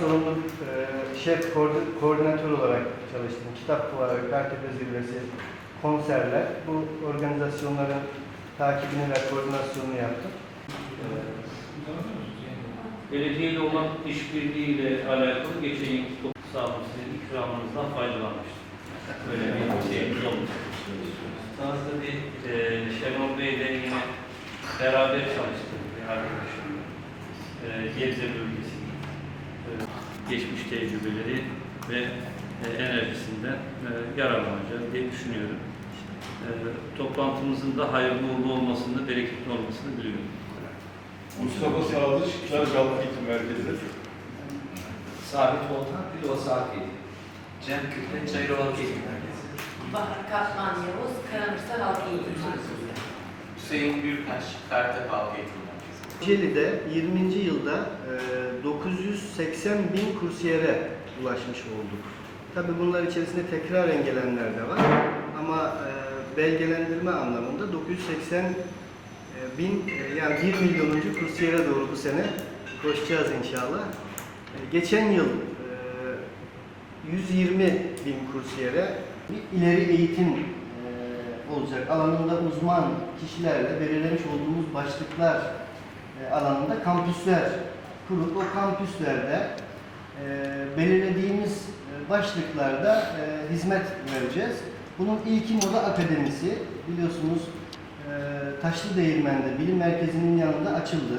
sorumlu e, şef koordi- koordinatör olarak çalıştım. Kitap fuarı, Kartepe zirvesi, konserler. Bu organizasyonların takibini ve koordinasyonunu yaptım. Belediyeyle olan işbirliğiyle alakalı geçen yıl olun sizin ikramınızdan faydalanmıştım. Böyle bir şeyimiz olmuş. Sonrasında bir e, Şenol Bey'le yine beraber çalıştık bir arkadaşımla. E, Gebze bölgesi. Geçmiş tecrübeleri ve e, enerjisinden e, yararlanacağız diye düşünüyorum. E, toplantımızın da hayırlı uğurlu olmasını, bereketli olmasını diliyorum. Mustafa Sadıç, Çarşamba Eğitim Merkezi. Sabit Volkan, Gül Osaki. Cem Kütle, Çayırova Eğitim Merkezi. Bahar Katman Yavuz, Karamürsel Halk Eğitim Merkezi. Hüseyin Büyüktaş, Fertepe Halk Eğitim Merkezi. Kocaeli'de 20. yılda e, 980 bin kursiyere ulaşmış olduk. Tabii bunlar içerisinde tekrar engelenler de var ama e, belgelendirme anlamında 980 e, bin e, yani 1 milyonuncu kursiyere doğru bu sene koşacağız inşallah. E, geçen yıl e, 120 bin kursiyere ileri eğitim e, olacak. Alanında uzman kişilerle belirlemiş olduğumuz başlıklar e, alanında kampüsler kurup o kampüslerde e, belirlediğimiz e, başlıklarda e, hizmet vereceğiz. Bunun ilki Moda Akademisi biliyorsunuz e, Taşlı Değirmen'de bilim merkezinin yanında açıldı.